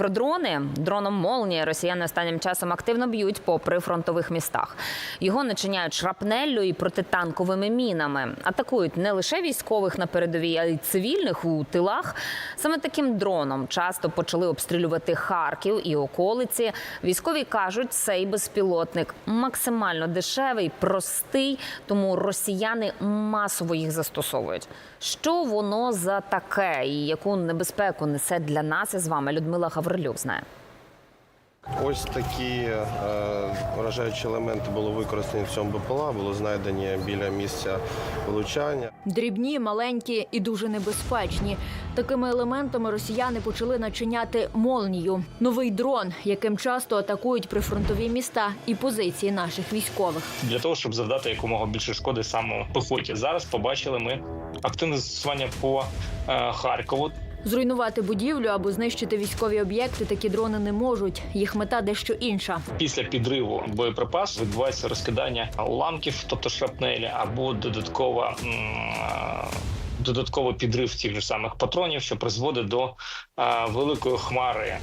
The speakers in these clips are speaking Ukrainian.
про дрони. Дроном Молнія росіяни останнім часом активно б'ють по прифронтових містах. Його начиняють шрапнеллю і протитанковими мінами. Атакують не лише військових на передовій, а й цивільних у тилах. Саме таким дроном часто почали обстрілювати Харків і околиці. Військові кажуть, цей безпілотник максимально дешевий, простий, тому росіяни масово їх застосовують. Що воно за таке і яку небезпеку несе для нас із вами? Людмила Гаврилюк знає. Ось такі е, вражаючі елементи були використані в цьому БПЛА, були знайдені біля місця влучання. Дрібні, маленькі і дуже небезпечні. Такими елементами росіяни почали начиняти молнію. Новий дрон, яким часто атакують прифронтові міста і позиції наших військових. для того, щоб завдати якомога більше шкоди саме пехоті. Зараз побачили ми активне застосування по е, Харкову. Зруйнувати будівлю або знищити військові об'єкти такі дрони не можуть. Їх мета дещо інша. Після підриву боєприпасу відбувається розкидання уламків, тобто шрапнелі, або додаткова. м, Додатковий підрив цих же самих патронів, що призводить до великої хмари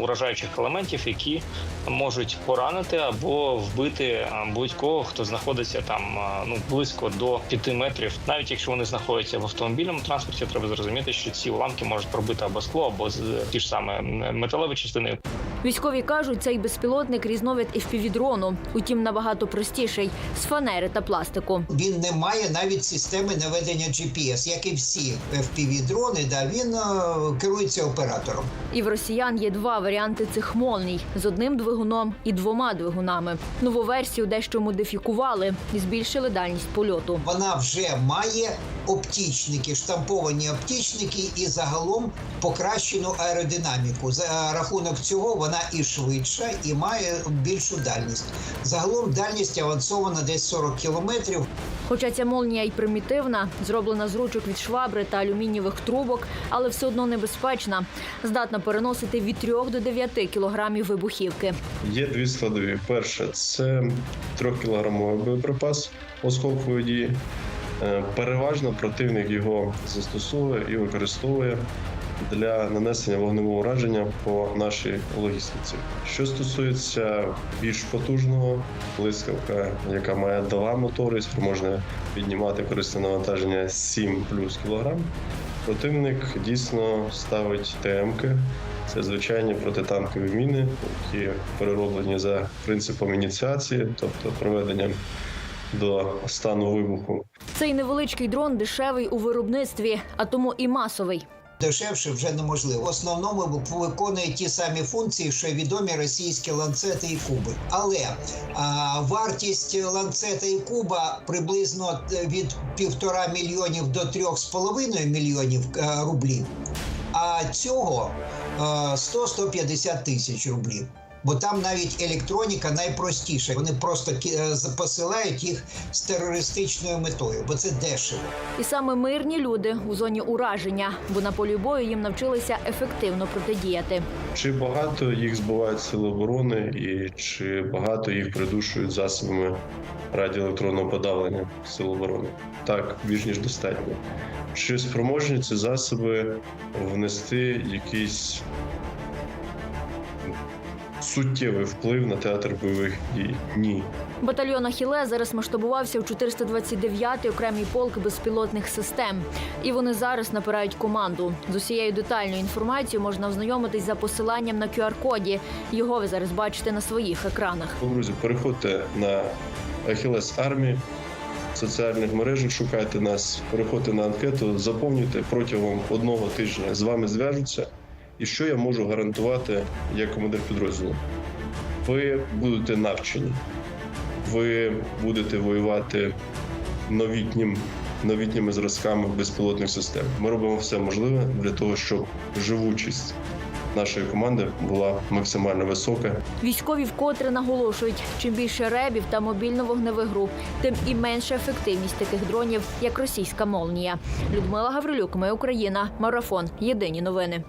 уражаючих елементів, які можуть поранити або вбити будь-кого, хто знаходиться там ну близько до 5 метрів. Навіть якщо вони знаходяться в автомобільному транспорті, треба зрозуміти, що ці уламки можуть пробити або скло, або з ті ж саме металеві частини. Військові кажуть, цей безпілотник різновид FPV-дрону, утім набагато простіший з фанери та пластику. Він не має навіть системи наведення GPS, як і всі FPV-дрони, да, він е, керується оператором. І в росіян є два варіанти цих молній з одним двигуном і двома двигунами. Нову версію дещо модифікували і збільшили дальність польоту. Вона вже має оптічники, штамповані оптічники і загалом покращену аеродинаміку. За рахунок цього вона і швидша, і має більшу дальність. Загалом дальність авансована десь 40 кілометрів. Хоча ця молнія й примітивна, зроблена з ручок від швабри та алюмінієвих трубок, але все одно небезпечна. Здатна переносити від 3 до 9 кілограмів вибухівки. Є дві складові. Перше це трьохкілограмовий боєприпас осколкової дії. Е, Переважно противник його застосовує і використовує для нанесення вогневого ураження по нашій логістиці. Що стосується більш потужного блискавка, яка має два мотори, спроможна піднімати корисне навантаження 7 плюс кілограм. Противник дійсно ставить ТМки. Це звичайні протитанкові міни, які перероблені за принципом ініціації, тобто проведенням до стану вибуху. Цей невеличкий дрон дешевий у виробництві, а тому і масовий. Дешевше вже неможливо. В основному виконує ті самі функції, що відомі російські ланцети і куби. Але а, вартість ланцета і куба приблизно від півтора мільйонів до трьох з половиною мільйонів е, рублів. А цього е, 100-150 тисяч рублів. Бо там навіть електроніка найпростіша. Вони просто е, посилають їх з терористичною метою, бо це дешево. І саме мирні люди у зоні ураження, бо на полі бою їм навчилися ефективно протидіяти. Чи багато їх збивають сили оборони, і чи багато їх придушують засобами радіоелектронного подавлення сил оборони? Так, більш ніж достатньо. Чи спроможні ці засоби внести якийсь суттєвий вплив на театр бойових дій? Ні. Батальйон Ахіле зараз масштабувався в 429-й окремий полк безпілотних систем. І вони зараз напирають команду. З усією детальною інформацією можна ознайомитись за посиланням на QR-коді. Його ви зараз бачите на своїх екранах. Друзі, переходьте на Ахілес Армії соціальних мережах, шукайте нас, переходьте на анкету, заповнюйте протягом одного тижня. З вами зв'яжуться. І що я можу гарантувати як командир підрозділу? Ви будете навчені, ви будете воювати новітнім, новітніми зразками безпілотних систем. Ми робимо все можливе для того, щоб живучість нашої команди була максимально висока Військові вкотре наголошують, чим більше ребів та мобільно-вогневих груп, тим і менша ефективність таких дронів, як російська молнія. Людмила Гаврилюк, ми Україна, марафон. Єдині новини.